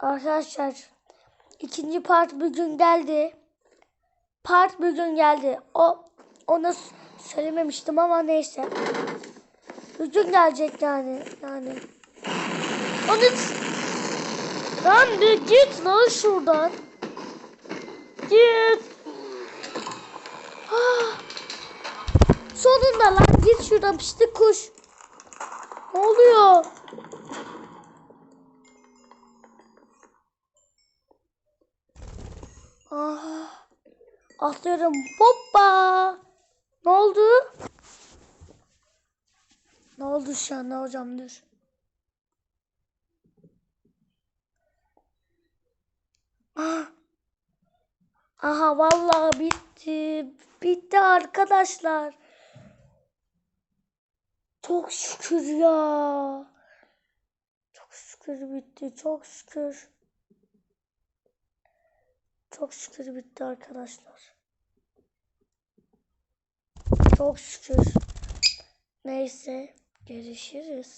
Arkadaşlar ikinci part bugün geldi. Part bugün geldi. O ona söylememiştim ama neyse. Bugün gelecek yani. Yani. Onu Lan bir git lan şuradan. Git. Ah. Sonunda lan git şuradan pislik kuş. Ah. Atlıyorum. Hoppa. Ne oldu? Ne oldu şu an? Ne hocam dur. Ah. Aha vallahi bitti. Bitti arkadaşlar. Çok şükür ya. Çok şükür bitti. Çok şükür. Çok şükür bitti arkadaşlar. Çok şükür. Neyse. Görüşürüz.